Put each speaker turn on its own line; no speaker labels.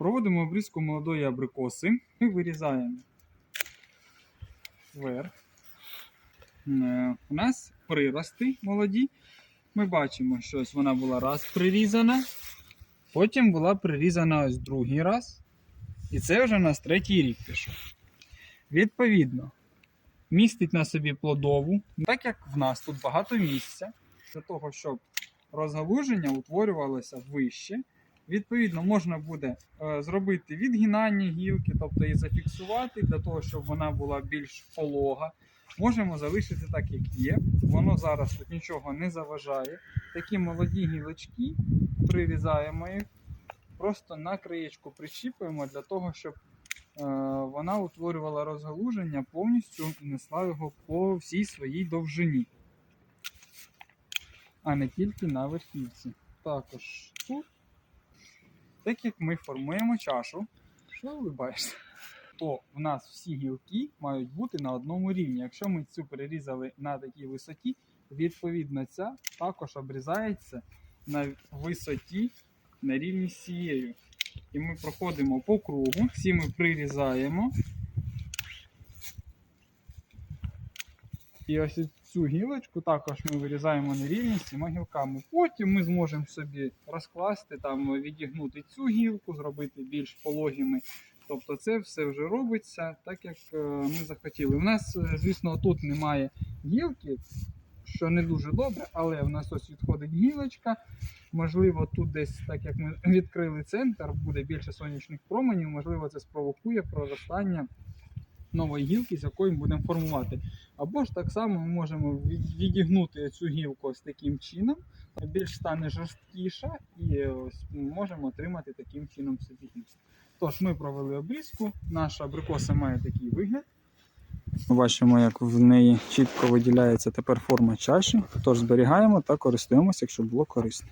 Проводимо обрізку молодої абрикоси. Ми вирізаємо верх. Е, У нас прирости молоді. Ми бачимо, що ось вона була раз прирізана, потім була прирізана ось другий раз. І це вже у нас третій рік пішов. Відповідно, містить на собі плодову, так як в нас тут багато місця, для того, щоб розгалуження утворювалося вище. Відповідно, можна буде е, зробити відгинання гілки, тобто її зафіксувати для того, щоб вона була більш полога. Можемо залишити так, як є. Воно зараз тут нічого не заважає. Такі молоді гілочки прирізаємо їх, просто на краєчку причіпуємо для того, щоб е, вона утворювала розгалуження повністю і несла його по всій своїй довжині, а не тільки на верхівці. Також тут, так як ми формуємо чашу, що улибаєшся, то в нас всі гілки мають бути на одному рівні. Якщо ми цю перерізали на такій висоті, відповідно ця також обрізається на висоті на рівні з цією. І ми проходимо по кругу, всі ми прирізаємо. І ось цю гілочку також ми вирізаємо на рівні з цими гілками. Потім ми зможемо собі розкласти, там, відігнути цю гілку, зробити більш пологими. Тобто це все вже робиться так, як е, ми захотіли. У нас, е, звісно, тут немає гілки, що не дуже добре, але в нас ось відходить гілочка. Можливо, тут десь, так як ми відкрили центр, буде більше сонячних променів, можливо, це спровокує проростання нової гілки, з якої ми будемо формувати. Або ж так само ми можемо відігнути цю гілку ось таким чином, більш стане жорсткіша, і ось можемо отримати таким чином собі гілку. Тож ми провели обрізку, наша абрикоса має такий вигляд. Бачимо, як в неї чітко виділяється тепер форма чаші. Тож зберігаємо та користуємося, якщо було корисно.